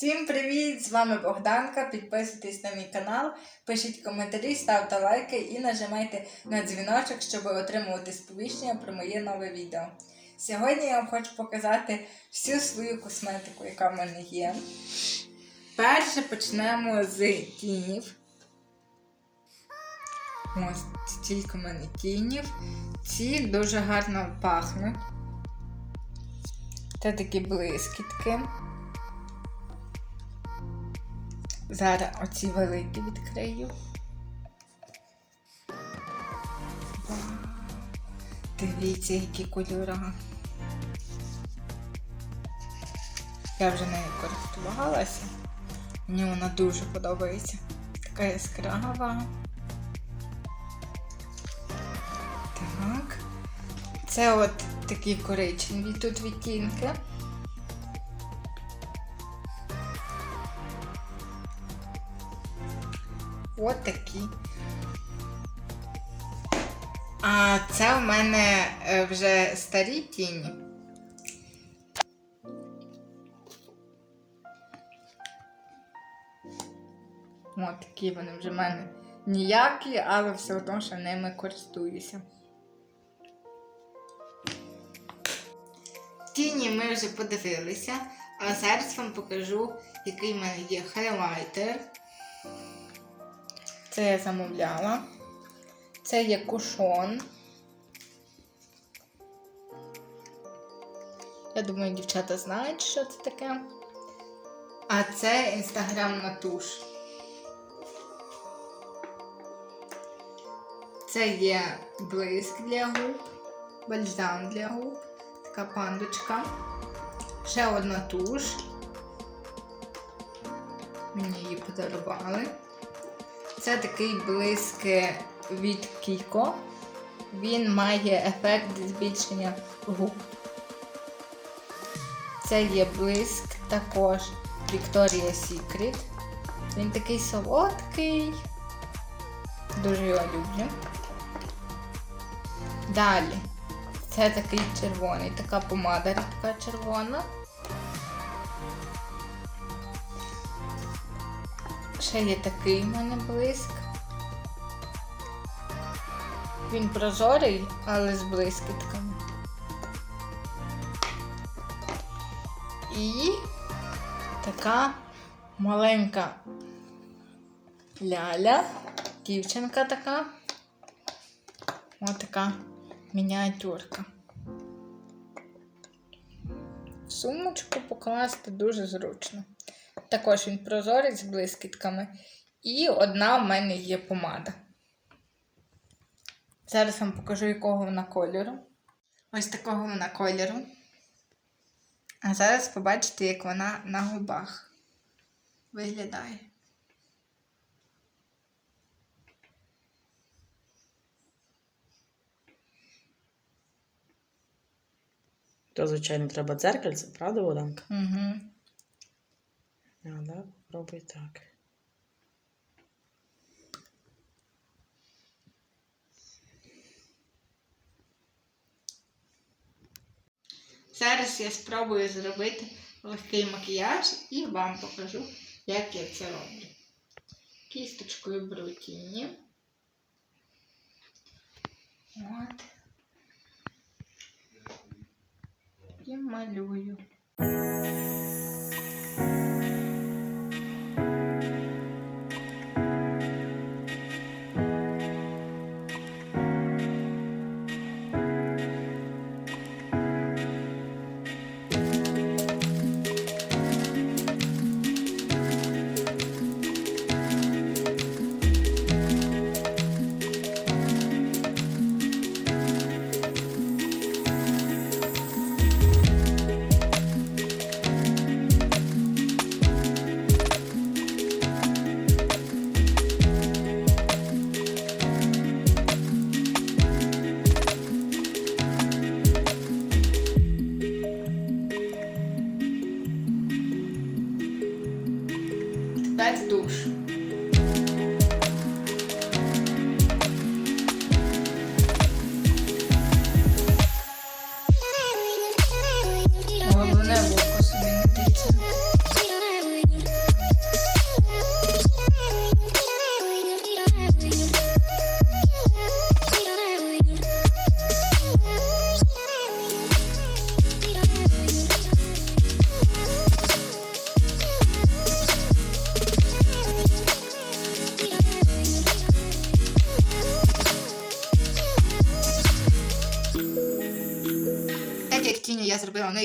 Всім привіт! З вами Богданка. Підписуйтесь на мій канал, пишіть коментарі, ставте лайки і нажимайте на дзвіночок, щоб отримувати сповіщення про моє нове відео. Сьогодні я вам хочу показати всю свою косметику, яка в мене є. Перше почнемо з тінів. Ось стільки в мене тінів. Ці дуже гарно пахнуть. Це такі блискітки. Зараз оці великі відкрию. Дивіться, які кольори. Я вже нею користувалася. Мені вона дуже подобається. Така яскрава. Так. Це от такі коричневі тут відтінки. От такі. А це у мене е, вже старі тіні. От такі вони вже в мене ніякі, але все одно, що ними користуюся. Тіні ми вже подивилися, а зараз вам покажу, який в мене є хайлайтер. Це я замовляла. Це є кушон. Я думаю, дівчата знають, що це таке. А це інстаграмна туш. Це є блиск для губ, бальзам для губ, така пандочка. Ще одна туш. Мені її подарували. Це такий блиск від Кіко. Він має ефект збільшення губ. Це є блиск також Victoria's Secret. Він такий солодкий. Дуже його люблю. Далі. Це такий червоний, така помада така червона. Ще є такий в мене блиск. Він прозорий, але з блискітками. І така маленька ляля, дівчинка така. Ось така мініатюрка. Сумочку покласти дуже зручно. Також він прозорий з блискітками. І одна в мене є помада. Зараз вам покажу, якого вона кольору. Ось такого вона кольору. А зараз побачите, як вона на губах виглядає. То, звичайно, треба дзеркальце, правда, Богданка? Угу. Да, попробуй так. Зараз я спробую зробити легкий макіяж і вам покажу, як я це роблю. Кісточкою беру. От. І малюю.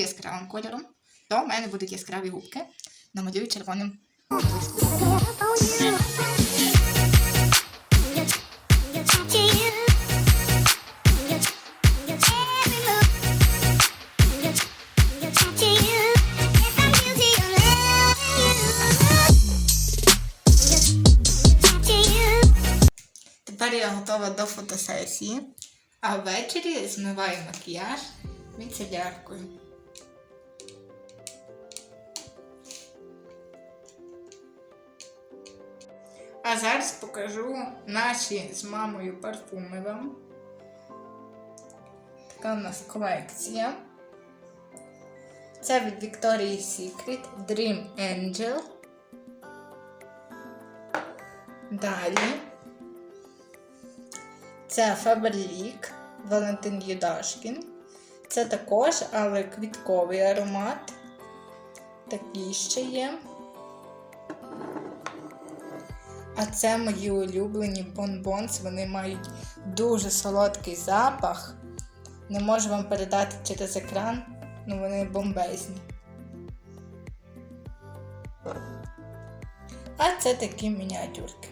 Яскравим кольором, то в мене будуть яскраві губки. Намалюю червоним. Тепер я готова до фотосесії, а ввечері змиваю макіяж міцеляркою. А зараз покажу наші з мамою парфуми вам. Така у нас колекція. Це від Victoria's Secret Dream Angel. Далі. Це Faberlic Валентин Юдашкін. Це також, але квітковий аромат. Такий ще є. А це мої улюблені бонбонс. Вони мають дуже солодкий запах. Не можу вам передати через екран, але вони бомбезні. А це такі мініатюрки.